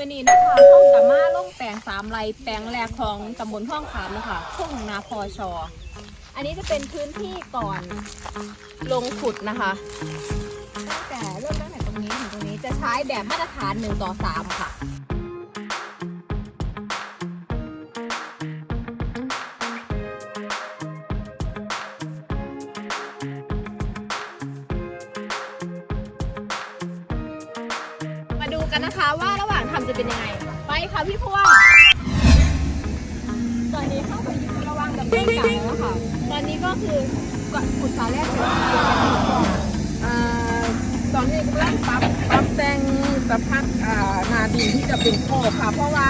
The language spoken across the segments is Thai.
มื่อนี้นะคะห้องจะมาล่งแปลงสามไรแปลงแรกของตำบลห้องขามนะคะทุ่งนาพอชอ อันนี้จะเป็นพื้นที่ก่อนลงขุดนะคะตั้งแต่เริ่มตั้งแต่ตรงนี้ถึงตรงนี้จะใช้แบบมาตรฐาน1ต่อ3ค่ะมาดูกันนะคะว่าระหว่างำจะเป็นยังไง ไปค่ะพี่พวงตอนนี้เข้าไปอยู่ระหว่างดำเนินการแล้วค่ะ ตอนนี้ก็คือก่อนขุดสาแรกเสร็จแล้วอ่าตอนนี้กำลังปรับปรับแต่งสภาพอ่านาดินที่จะเป็นโคกค่ะ เพราะว่า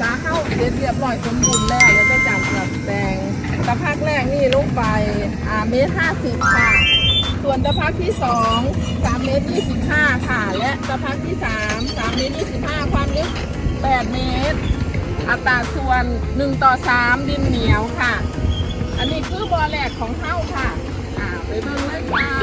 สาเข้าเสร็จเรียบร้อยสมบูรณ์แล้วแล้วก็จำปรับแต่งสภาพแรกนี่ลงไปอ่าเมตรห้าสิบค่ะ ส่วนตะพักที่สองสามเมตรยี่สิบห้าค่ะ และตะพักที่สามสามเมตรยี่สิบห้าความลึกแปดเมตร อัตราส่วนหนึ่งต่อสามดินเหนียวค่ะ อันนี้คือบอแรกของเข้าค่ะ อ่าไปเบิ่งเลยค่ะ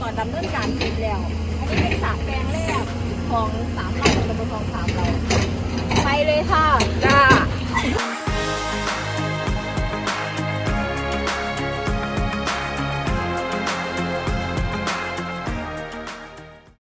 ก่อนดำเนินการเสร็จแล้ว อันนี้เป็นสระแปลงแรกของสามเราตำบลคลองสามเรา ไปเลยค่ะ